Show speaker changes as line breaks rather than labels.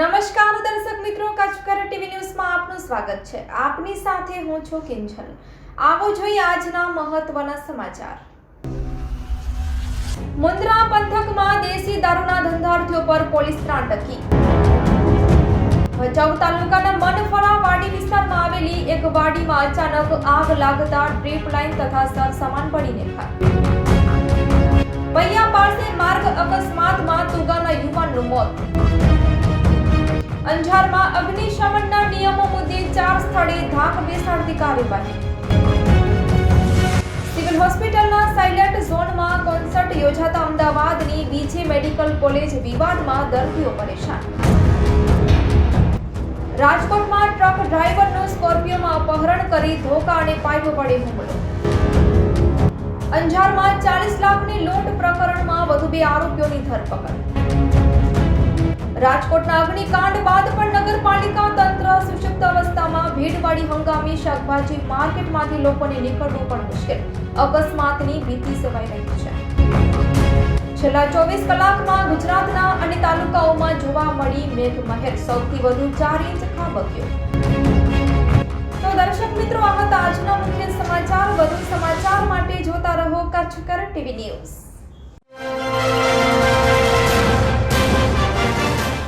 નમસ્કાર દર્શક મિત્રો કચ્છકર ટીવી ન્યૂઝમાં આપનું સ્વાગત છે. આપની સાથે હું છું કિંજલ. આવો જોઈએ આજના મહત્વના સમાચાર. મુન્દ્રા પંથકમાં દેશી દારૂના ધંધાર્થીઓ પર પોલીસ ત્રાટકી ભચાઉ તાલુકાના મનફળા વાડી વિસ્તારમાં આવેલી એક વાડીમાં અચાનક આગ લાગતા ટ્રીપ લાઇન તથા સરસામાન પડીને ખાઈ પૈયા પાસે માર્ગ અકસ્માતમાં તુગાના યુવાનનું મોત. અંજારમાં અગ્નિશમનના નિયમો મુદ્દે ચાર સ્થળે ધાક બેસાડતી કાર્યવાહી. સિવિલ હોસ્પિટલના સાયલેન્ટ ઝોનમાં કોન્સર્ટ યોજાતા અમદાવાદની બીજી મેડિકલ કોલેજ વિવાદમાં દર્દીઓ પરેશાન. રાજકોટમાં ટ્રક ડ્રાઈવરનું સ્કોર્પિયોમાં અપહરણ કરી ધોકા અને પાઇપ વડે હુમલો. અંજારમાં ચાલીસ લાખની લૂંટ પ્રકરણમાં વધુ બે આરોપીઓની ધરપકડ. રાજકોટના અગ્નિકાંડ બાદ પણ નગરપાલિકા તંત્ર સુષુપ્ત અવસ્થામાં ભીડવાળી હંગામી શાકભાજી માર્કેટમાંથી લોકોને નીકળવું પણ મુશ્કેલ. અકસ્માતની ભીતિ સેવાઈ રહી છે. છેલ્લા ચોવીસ કલાકમાં ગુજરાતના અને તાલુકાઓમાં જોવા મળી મેઘમહેર. સૌથી વધુ ચાર ઇંચ ખાબક્યો. તો દર્શક મિત્રો, આ હતા આજના મુખ્ય સમાચાર. વધુ સમાચાર માટે જોતા રહો કચ્છ કરંટ ટીવી ન્યૂઝ.